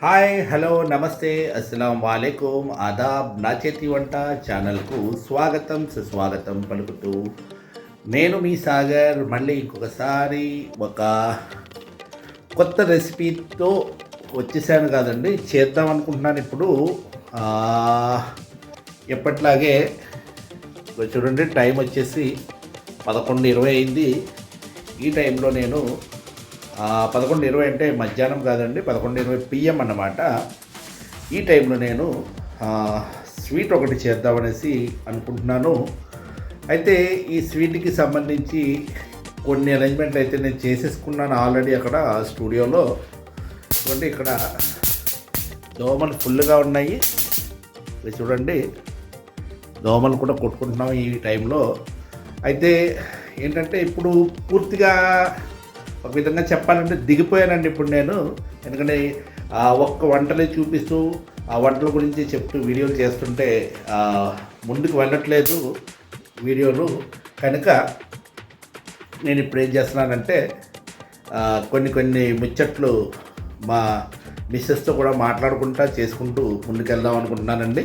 Hi hello నమస్తే అస్సలం వాలేకుం ఆదాబ్ నా చేతి వంట ఛానల్కు స్వాగతం సుస్వాగతం పలుకుతూ నేను మీ సాగర్. మళ్ళీ ఇంకొకసారి ఒక కొత్త రెసిపీతో వచ్చేసాను కాదండి. చేద్దాం అనుకుంటున్నాను ఇప్పుడు. ఎప్పట్లాగే చూడండి టైం వచ్చేసి పదకొండు ఇరవై అయింది. ఈ టైంలో నేను పదకొండు ఇరవై అంటే మధ్యాహ్నం కాదండి పదకొండు ఇరవై పిఎం అన్నమాట. ఈ టైంలో నేను స్వీట్ ఒకటి చేద్దామనేసి అనుకుంటున్నాను. అయితే ఈ స్వీట్కి సంబంధించి కొన్ని అరేంజ్మెంట్ అయితే నేను చేసేసుకున్నాను ఆల్రెడీ అక్కడ స్టూడియోలో. చూడండి ఇక్కడ దోమలు ఫుల్గా ఉన్నాయి. ఇది చూడండి దోమలు కూడా కొట్టుకుంటున్నాం ఈ టైంలో. అయితే ఏంటంటే ఇప్పుడు పూర్తిగా ఒక విధంగా చెప్పాలంటే దిగిపోయానండి ఇప్పుడు నేను. ఎందుకంటే ఆ ఒక్క వంటలే చూపిస్తూ ఆ వంటల గురించి చెప్తూ వీడియోలు చేస్తుంటే ముందుకు వెళ్ళట్లేదు వీడియోలు. కనుక నేను ఇప్పుడు ఏం చేస్తున్నానంటే కొన్ని కొన్ని ముచ్చట్లు మా మిస్సెస్తో కూడా మాట్లాడుకుంటా చేసుకుంటూ ముందుకెళ్దాం అనుకుంటున్నానండి.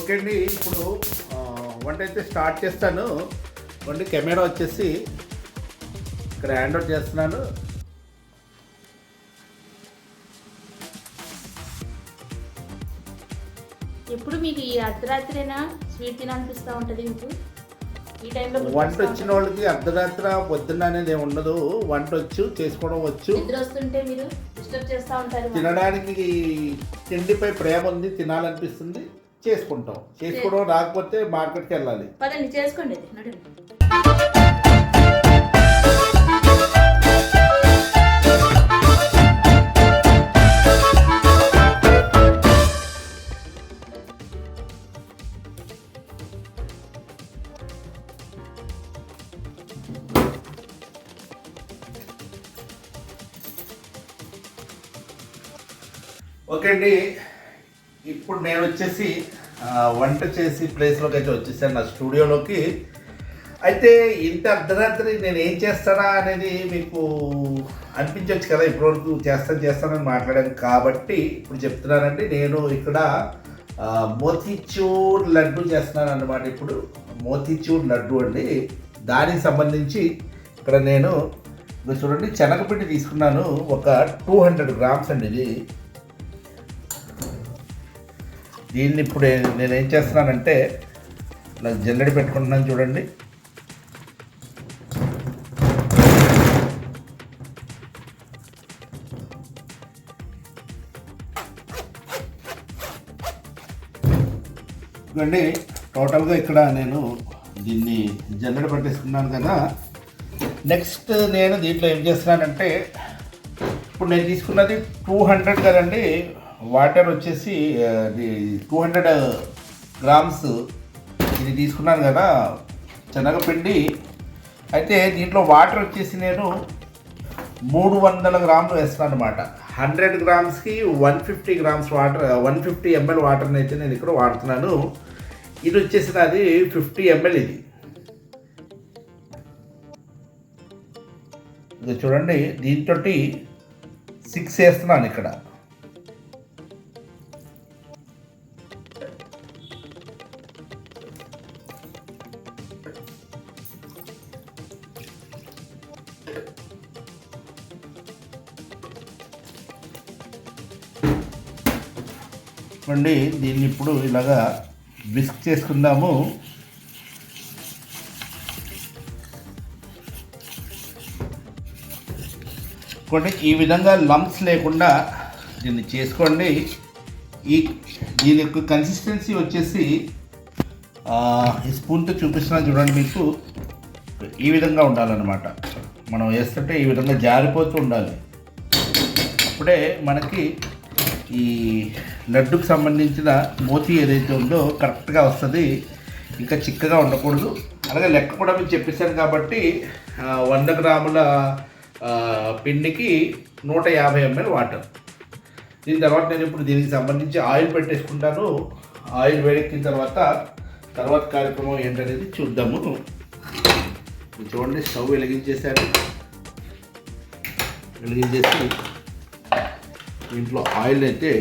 ఓకే అండి ఇప్పుడు వంట అయితే స్టార్ట్ చేస్తాను. వండి కెమెరా వచ్చేసి ఇక్కడ హ్యాండ్ అవుట్ చేస్తున్నాను. ఎప్పుడు మీకు ఈ అర్ధరాత్రేనా స్వీట్ తినాలనిపిస్తూ ఉంటుంది మీకు? ఈ టైంలో వంట వచ్చిన వాళ్ళకి అర్ధరాత్ర పొద్దున్న అనేది ఏమి ఉండదు. వంట వచ్చు చేసుకోవడం వచ్చు. నిద్ర వస్తుంటే మీరు డిస్టర్బ్ చేస్తూ ఉంటారు తినడానికి తిండిపై ప్రేమ ఉంది తినాలనిపిస్తుంది చేసుకుంటాం. చేసుకోవడం రాకపోతే మార్కెట్కి వెళ్ళాలి. పదండి చేసుకోండి ఓకే అండి ఇప్పుడు నేను వచ్చేసి వంట చేసి ప్లేస్లోకి అయితే వచ్చేసాను నా స్టూడియోలోకి అయితే ఇంత అర్ధరాత్రి నేను ఏం చేస్తానా అనేది మీకు అనిపించవచ్చు కదా. ఇప్పటివరకు చేస్తాను చేస్తానని మాట్లాడాను. కాబట్టి ఇప్పుడు చెప్తున్నానండి. నేను ఇక్కడ మోతిచూర్ మోతీచూర్ లడ్డు చేస్తున్నాను అన్నమాట. ఇప్పుడు మోతీచూర్ లడ్డు అండి. దానికి సంబంధించి ఇక్కడ నేను చూడండి శనగపిండి తీసుకున్నాను. ఒక టూ హండ్రెడ్ గ్రామ్స్ అండి ఇది. దీన్ని ఇప్పుడు నేను ఏం చేస్తున్నానంటే నాకు జల్లెడ పెట్టుకుంటున్నాను చూడండి. ఇదిగోండి టోటల్గా ఇక్కడ నేను దీన్ని జల్లెడ పట్టేసుకున్నాను కదా. నెక్స్ట్ నేను దీంట్లో ఏం చేస్తున్నానంటే ఇప్పుడు నేను తీసుకున్నది టూ హండ్రెడ్ కదండి. వాటర్ వచ్చేసి టూ హండ్రెడ్ గ్రామ్స్ ఇది తీసుకున్నాను కదా శనగపిండి. అయితే దీంట్లో వాటర్ వచ్చేసి నేను మూడు వందల గ్రాములు వేస్తున్నాను అనమాట hundred గ్రామ్స్కి one fifty grams water one fifty ML వాటర్ని అయితే నేను ఇక్కడ వాడుతున్నాను. ఇది వచ్చేసి నాది ఫిఫ్టీ ఎంఎల్ ఇది. ఇది చూడండి దీంతో సిక్స్ వేస్తున్నాను ఇక్కడ. చూడండి దీన్ని ఇప్పుడు ఇలాగా విస్క్ చేసుకుందాము. కొన్ని ఈ విధంగా లంప్స్ లేకుండా దీన్ని చేసుకోండి. ఈ దీని యొక్క కన్సిస్టెన్సీ వచ్చేసి ఈ స్పూన్తో చూపిస్తున్నాను చూడండి మీకు. ఈ విధంగా ఉండాలన్నమాట. మనం వేస్తుంటే ఈ విధంగా జారిపోతూ ఉండాలి. అప్పుడే మనకి ఈ లడ్డుకు సంబంధించిన మోతీ ఏదైతే ఉందో కరెక్ట్గా వస్తుంది ఇంకా చిక్కగా ఉండకూడదు. అలాగే లెక్క కూడా మీకు చెప్పేశాను కాబట్టి వంద గ్రాముల పిండికి నూట యాభై ఎంఎల్ వాటర్. దీని తర్వాత నేను ఇప్పుడు దీనికి సంబంధించి ఆయిల్ పెట్టేసుకుంటాను. ఆయిల్ వేడెక్కిన తర్వాత తర్వాత కార్యక్రమం ఏంటనేది చూద్దాము. చూడండి స్టవ్ వెలిగించేశాను. వెలిగించేసి దీంట్లో ఆయిల్ అయితే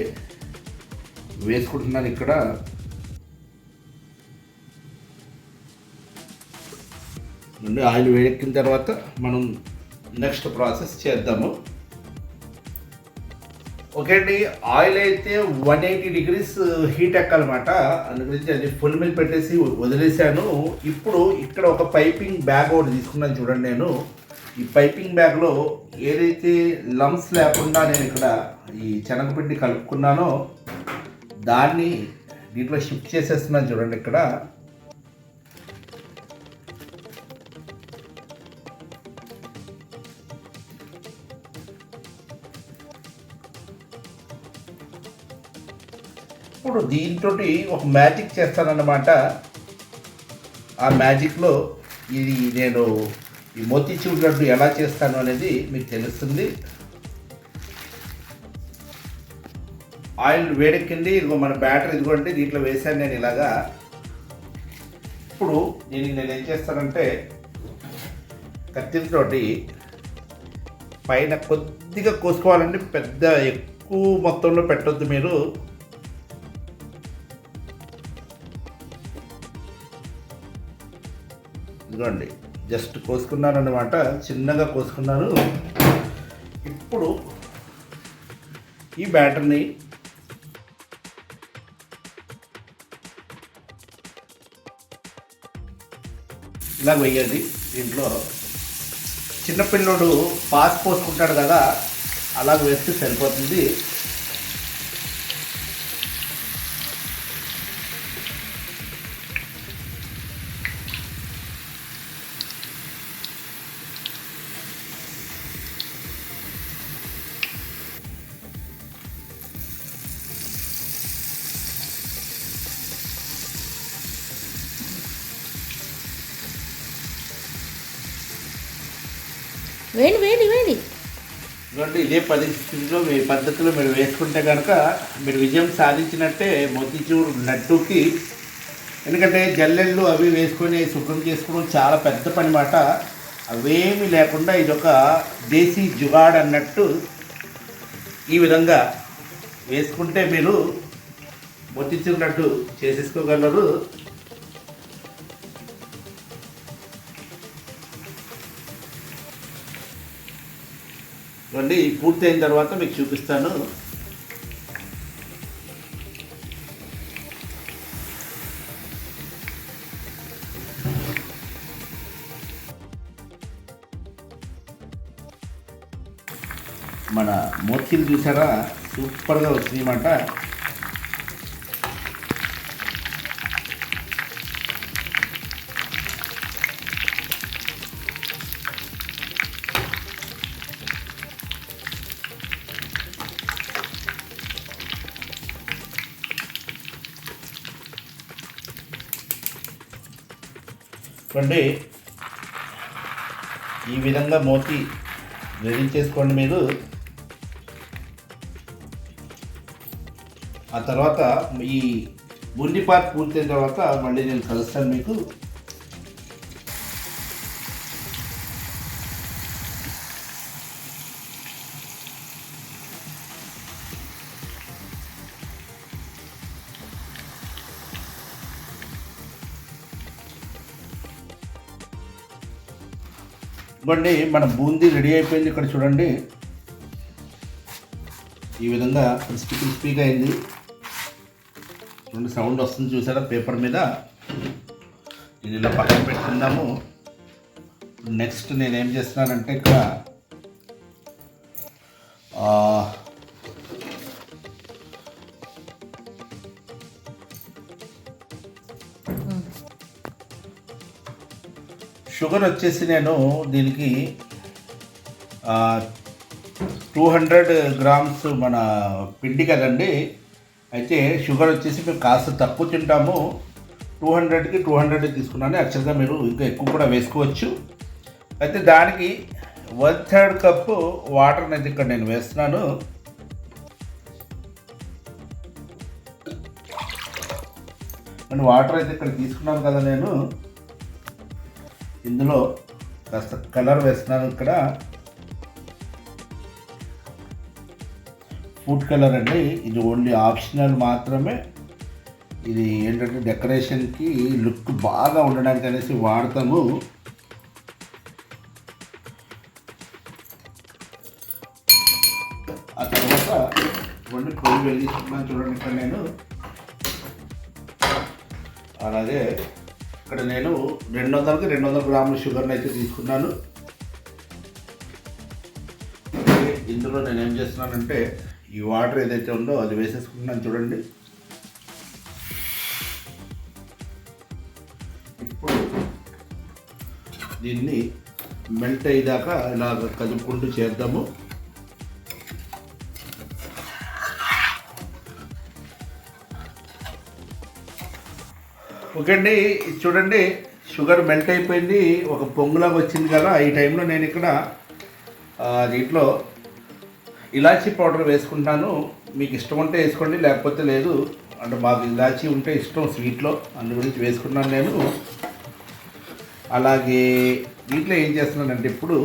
వేసుకుంటున్నాను ఇక్కడ. నుండి ఆయిల్ వేడెక్కిన తర్వాత మనం నెక్స్ట్ ప్రాసెస్ చేద్దాము. ఓకే అండి ఆయిల్ అయితే వన్ ఎయిటీ డిగ్రీస్ హీట్ ఎక్కాలన్నమాట. అందుగురించి అది ఫుల్ మిల్ పెట్టేసి వదిలేసాను ఇప్పుడు ఇక్కడ ఒక పైపింగ్ బ్యాగ్ ఒకటి తీసుకున్నాను చూడండి నేను. ఈ పైపింగ్ బ్యాగ్లో ఏదైతే లమ్స్ లేకుండా నేను ఇక్కడ ఈ శనగపిండి కలుపుకున్నానో దాన్ని దీంట్లో షిఫ్ట్ చేసేస్తున్నాను చూడండి ఇక్కడ. ఇప్పుడు దీంతో ఒక మ్యాజిక్ చేస్తానన్నమాట. ఆ మ్యాజిక్లో ఇది నేను ఈ మోతీచూర్ లడ్డు ఎలా చేస్తాను అనేది మీకు తెలుస్తుంది. ఆయిల్ వేడెక్కింది ఇదిగో మన బ్యాటరీ ఇదిగోండి దీంట్లో వేసాను నేను ఇలాగా. ఇప్పుడు దీనికి నేను ఏం చేస్తానంటే కత్తితోటి పైన కొద్దిగా కోసుకోవాలండి పెద్ద ఎక్కువ మొత్తంలో పెట్టొద్దు మీరు. ఇదిగోండి జస్ట్ కోసుకున్నాను అనమాట చిన్నగా కోసుకున్నాను. ఇప్పుడు ఈ బ్యాటర్ని ఇలా వెయ్యేది దీంట్లో చిన్నపిల్లోడు పాస్ పోసుకుంటాడు కదా అలా వేస్తే సరిపోతుంది. వేడి వేడి వేడి. ఇదిగోండి ఇదే పరిస్థితిలో మీ పద్ధతిలో మీరు వేసుకుంటే కనుక మీరు విజయం సాధించినట్టే మోతీచూర్ లడ్డూకి ఎందుకంటే జల్లెళ్ళు అవి వేసుకొని శుభ్రం చేసుకోవడం చాలా పెద్ద పని మాట. అవేమీ లేకుండా ఇదొక దేశీ జుగాడ్ అన్నట్టు ఈ విధంగా వేసుకుంటే మీరు మోతీచూర్ లడ్డు చేసేసుకోగలరు. ఇవ్వండి పూర్తి అయిన తర్వాత మీకు చూపిస్తాను. మన మోతీలు చూసారా? సూపర్గా వచ్చినాయన్నమాట. చూడండి ఈ విధంగా మోతి రెడీ చేసుకోండి మీరు. ఆ తర్వాత ఈ బుండి పార్ట్ పూర్తయిన తర్వాత మళ్ళీ నేను కలుస్తాను మీకు. ఇవ్వండి. మన బూందీ రెడీ అయిపోయింది ఇక్కడ చూడండి. ఈ విధంగా క్రిస్పీ క్రిస్పీగా అయింది. చూడండి సౌండ్ వస్తుంది చూసారా? పేపర్ మీద. ఇది ఇలా పక్కన పెట్టుకుందాము. నెక్స్ట్ నేను ఏం చేస్తున్నానంటే ఇక్కడ షుగర్ వచ్చేసి నేను దీనికి టూ హండ్రెడ్ గ్రామ్స్ మన పిండి కదండి. అయితే షుగర్ వచ్చేసి మేము కాస్త తక్కువ తింటాము. టూ హండ్రెడ్కి టూ హండ్రెడ్ తీసుకున్నాను. యాక్చువల్గా మీరు ఇంకా ఎక్కువ కూడా వేసుకోవచ్చు. అయితే దానికి వన్ థర్డ్ కప్పు వాటర్ అనేది ఇక్కడ నేను వేస్తున్నాను. నేను వాటర్ అయితే ఇక్కడ తీసుకున్నాను కదా నేను. ఇందులో కాస్త కలర్ వేస్తున్నాను ఇక్కడ. ఫుడ్ కలర్ అండి. ఇది ఓన్లీ ఆప్షనల్ మాత్రమే. ఇది ఏంటంటే డెకరేషన్కి లుక్ బాగా ఉండడానికి అనేసి వాడతాము. ఆ తర్వాత ఇవన్నీ పొయ్యి వెళ్ళి చూడండి ఇక్కడ నేను. అలాగే ఇక్కడ నేను రెండు వందలకి రెండు వందల గ్రాముల షుగర్ని అయితే తీసుకున్నాను. ఇందులో నేను ఏం చేస్తున్నానంటే ఈ వాటర్ ఏదైతే ఉందో అది వేసేసుకుంటున్నాను చూడండి. ఇప్పుడు దీన్ని మెల్ట్ అయ్యేదాకా ఇలా కలుపుకుంటూ చేద్దాము. ఓకే అండి చూడండి షుగర్ మెల్ట్ అయిపోయింది ఒక పొంగులాగా వచ్చింది కదా ఈ టైంలో నేను ఇక్కడ దీంట్లో ఇలాచీ పౌడర్ వేసుకుంటాను. మీకు ఇష్టం ఉంటే వేసుకోండి లేకపోతే లేదు. అంటే మాకు ఇలాచీ ఉంటే ఇష్టం స్వీట్లో అందు గురించి వేసుకున్నాను నేను. అలాగే దీంట్లో ఏం చేస్తున్నానంటే ఇప్పుడు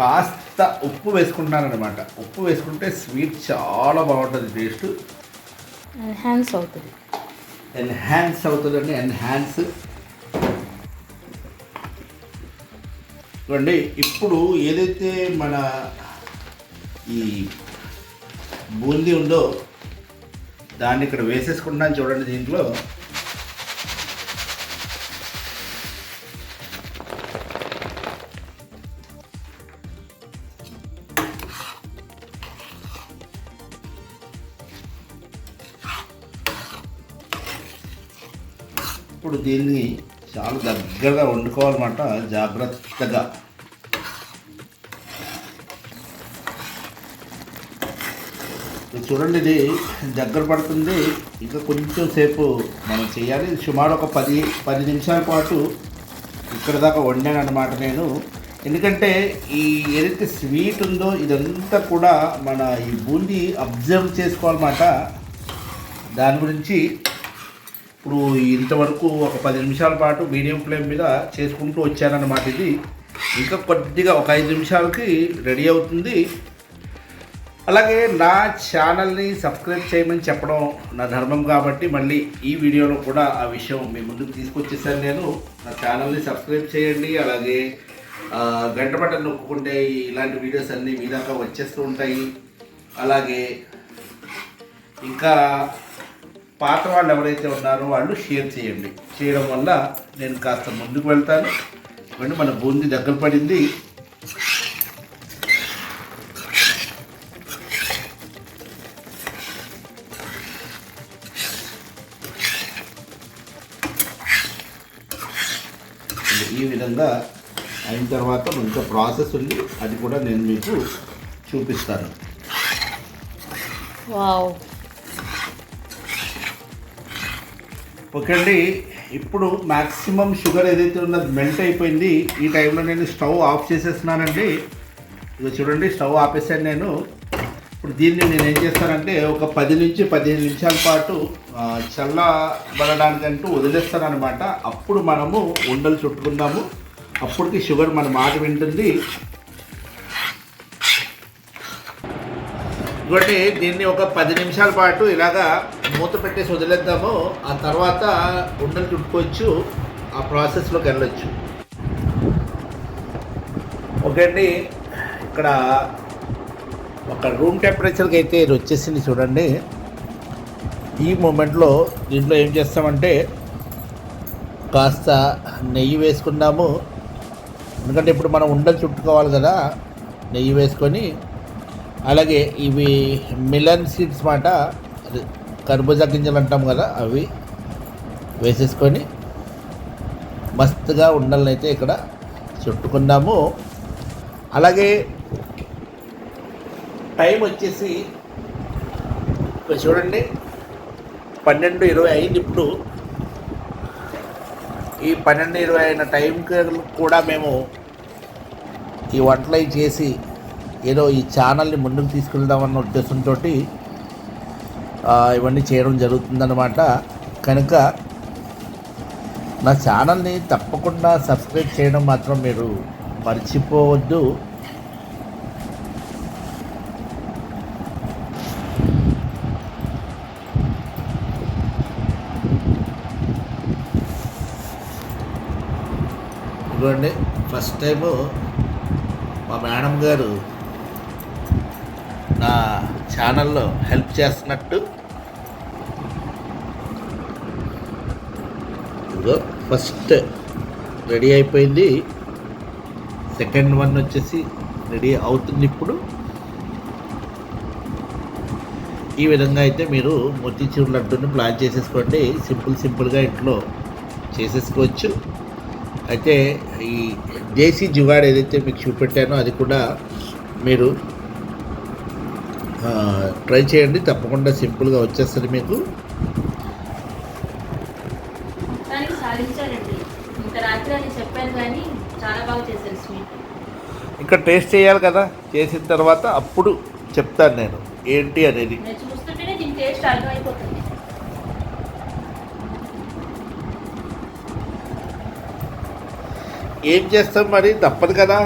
కాస్త ఉప్పు వేసుకుంటున్నాను అనమాట ఉప్పు వేసుకుంటే స్వీట్ చాలా బాగుంటుంది టేస్ట్. అవుతుంది. ఎన్హాన్స్ అవుతుందండి ఎన్హాన్స్. చూడండి ఇప్పుడు ఏదైతే మన ఈ బూందీ ఉందో దాన్ని ఇక్కడ వేసేసుకుంటున్నాను చూడండి దీంట్లో. ఇప్పుడు దీన్ని చాలా దగ్గరగా వండుకోవాలన్నమాట జాగ్రత్తగా. చూడండి ఇది దగ్గర పడుతుంది. ఇంకా కొంచెం సేపు మనం చేయాలి. సుమారు ఒక పది పది నిమిషాల పాటు ఇక్కడ దాకా వండాను అనమాట నేను. ఎందుకంటే ఈ ఏదైతే స్వీట్ ఉందో ఇదంతా కూడా మన ఈ బూందీ అబ్జర్వ్ చేసుకోవాలన్నమాట. దాని గురించి ఇప్పుడు ఇంతవరకు ఒక పది నిమిషాల పాటు మీడియం ఫ్లేమ్ మీద చేసుకుంటూ వచ్చానన్నమాట ఇది. ఇంకా కొద్దిగా ఒక ఐదు నిమిషాలకి రెడీ అవుతుంది. అలాగే నా ఛానల్ని సబ్స్క్రైబ్ చేయమని చెప్పడం నా ధర్మం కాబట్టి మళ్ళీ ఈ వీడియోలో కూడా ఆ విషయం మీ ముందుకు తీసుకొచ్చేసాను నేను. నా ఛానల్ని సబ్స్క్రైబ్ చేయండి. అలాగే గంట బటన్ నొక్కుంటే ఇలాంటి వీడియోస్ అన్నీ మీ దాకా వచ్చేస్తూ ఉంటాయి. అలాగే ఇంకా పాత వాళ్ళు ఎవరైతే ఉన్నారో వాళ్ళు షేర్ చేయండి. చేయడం వల్ల నేను కాస్త ముందుకు వెళ్తాను. ఇవ్వండి మన బూందీ దగ్గర పడింది. ఈ విధంగా అయిన తర్వాత ఇంకా ప్రాసెస్ ఉంది. అది కూడా నేను మీకు చూపిస్తాను. వావ్. ఓకే అండి ఇప్పుడు మ్యాక్సిమం షుగర్ ఏదైతే ఉన్నది మెల్ట్ అయిపోయింది ఈ టైంలో నేను స్టవ్ ఆఫ్ చేసేస్తున్నానండి. ఇక చూడండి స్టవ్ ఆపేసాను నేను. ఇప్పుడు దీన్ని నేను ఏం చేస్తానంటే ఒక పది నుంచి పదిహేను నిమిషాల పాటు చల్లబడడానికంటూ వదిలేస్తాను అనమాట అప్పుడు మనము ఉండలు చుట్టుకుందాము. అప్పటికి షుగర్ మన మాట వింటుంది. ఇంకోటి దీన్ని ఒక పది నిమిషాల పాటు ఇలాగా మూత పెట్టేసి వదిలేద్దామో. ఆ తర్వాత ఉండలు చుట్టుకోవచ్చు ఆ ప్రాసెస్లోకి వెళ్ళొచ్చు. ఓకే అండి. ఇక్కడ ఒక రూమ్ టెంపరేచర్కి అయితే ఇది వచ్చేసింది చూడండి. ఈ మూమెంట్లో దీంట్లో ఏం చేస్తామంటే కాస్త నెయ్యి వేసుకున్నాము. ఎందుకంటే ఇప్పుడు మనం ఉండలు చుట్టుకోవాలి కదా నెయ్యి వేసుకొని. అలాగే ఇవి మిలన్ సీడ్స్ మాట కర్బూజా గింజలు అంటాం కదా అవి వేసేసుకొని మస్తుగా ఉండలను అయితే ఇక్కడ చుట్టుకున్నాము. అలాగే టైం వచ్చేసి చూడండి పన్నెండు ఇరవై అయింది ఇప్పుడు. ఈ పన్నెండు ఇరవై అయిన టైంకి కూడా మేము ఈ వంటలు చేసి ఏదో ఈ ఛానల్ని ముందుకు తీసుకెళ్దామన్న ఉద్దేశంతో ఇవన్నీ చేయడం జరుగుతుందన్నమాట. కనుక నా ఛానల్ని తప్పకుండా సబ్స్క్రైబ్ చేయడం మాత్రం మీరు మర్చిపోవద్దు. ఇదిగోండి ఫస్ట్ టైము మా మేడం గారు నా ఛానల్లో హెల్ప్ చేస్తున్నట్టు. ఇదిగో ఫస్ట్ రెడీ అయిపోయింది. సెకండ్ వన్ వచ్చేసి రెడీ అవుతుంది ఇప్పుడు. ఈ విధంగా అయితే మీరు మొత్తిచూరు లడ్డూని ప్లాన్ చేసేసుకోండి. సింపుల్ సింపుల్గా ఇంట్లో చేసేసుకోవచ్చు. అయితే ఈ దేశీ జుగాడ్ ఏదైతే మీకు చూపెట్టానో అది కూడా మీరు ట్రై చేయండి తప్పకుండా సింపుల్గా వచ్చేస్తుంది మీకు. మొత్తానికి సాధించారండి. ఇంత రాత్రి అని చెప్పాను కానీ చాలా బాగా చేశారు స్వీట్. ఇంకా టేస్ట్ చేయాలి కదా చేసిన తర్వాత అప్పుడు చెప్తాను నేను ఏంటి అనేది. ఏం చేస్తాం మరి? తప్పదు కదా.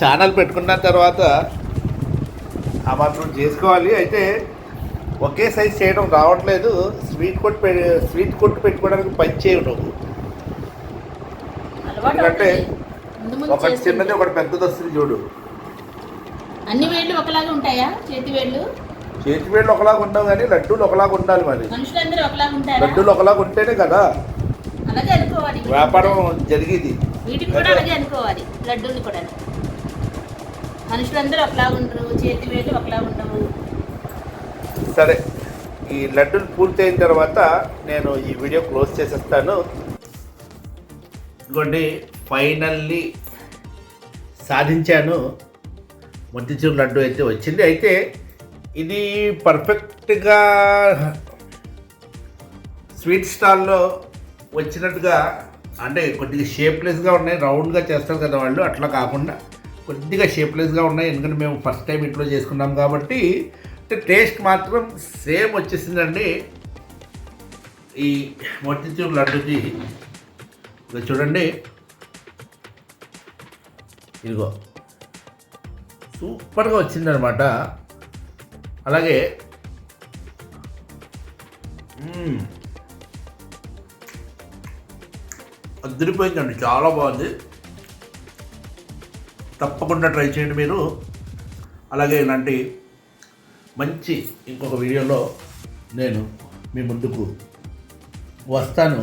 ఛానల్ పెట్టుకున్న తర్వాత ఆ మాత్రం చేసుకోవాలి. అయితే ఒకే సైజ్ చేయడం రావట్లేదు. స్వీట్ కొట్టు పె స్వీట్ కొట్టు పెట్టుకోవడానికి పని అలవాటు ఎందుకంటే ఒకటి. చిన్నది ఒకటి పెద్దది వస్తుంది చూడు. అన్ని వేళ్ళు ఒకలాగా ఉంటాయా? చేతి వేళ్ళు? చేతి వేళ్ళు ఒకలాగా ఉండవు కానీ లడ్డూలు ఒకలాగా ఉండాలి మరి. మనుషులందరూ ఒకలాగా ఉంటారా? లడ్డూలు ఒకలాగా ఉంటేనే కదా. అలాగే అనుకోవాలి. వ్యాపారం జరిగేది. వీటిని కూడా అలాగే అనుకోవాలి. లడ్డూని కూడా. మనుషులందరూ ఒకలాగా ఉండరు చేతి వేలు ఒకలాగా ఉండవు. సరే ఈ లడ్డూలు పూర్తయిన తర్వాత నేను ఈ వీడియో క్లోజ్ చేసేస్తాను. ఇదిగోండి ఫైనల్లీ సాధించాను. మొత్తిచూరు లడ్డు అయితే వచ్చింది. అయితే ఇది పర్ఫెక్ట్గా స్వీట్ స్టాల్లో వచ్చినట్టుగా అంటే కొద్దిగా షేప్లెస్గా ఉన్నాయి రౌండ్గా చేస్తారు కదా వాళ్ళు అట్లా కాకుండా కొద్దిగా షేప్లెస్గా ఉన్నాయి. ఎందుకంటే మేము ఫస్ట్ టైం ఇంట్లో చేసుకున్నాం కాబట్టి టేస్ట్ మాత్రం సేమ్ వచ్చేసిందండి. ఈ మొత్తిచూరు లడ్డుకి చూడండి. ఇదిగో. సూపర్గా వచ్చిందనమాట అలాగే మ్మ్. అదిరిపోయిందండి. చాలా బాగుంది. తప్పకుండా ట్రై చేయండి మీరు. అలాగే ఇలాంటి మంచి ఇంకొక వీడియోలో నేను మీ ముందుకు వస్తాను.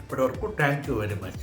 ఇప్పటివరకు థ్యాంక్ యూ వెరీ మచ్.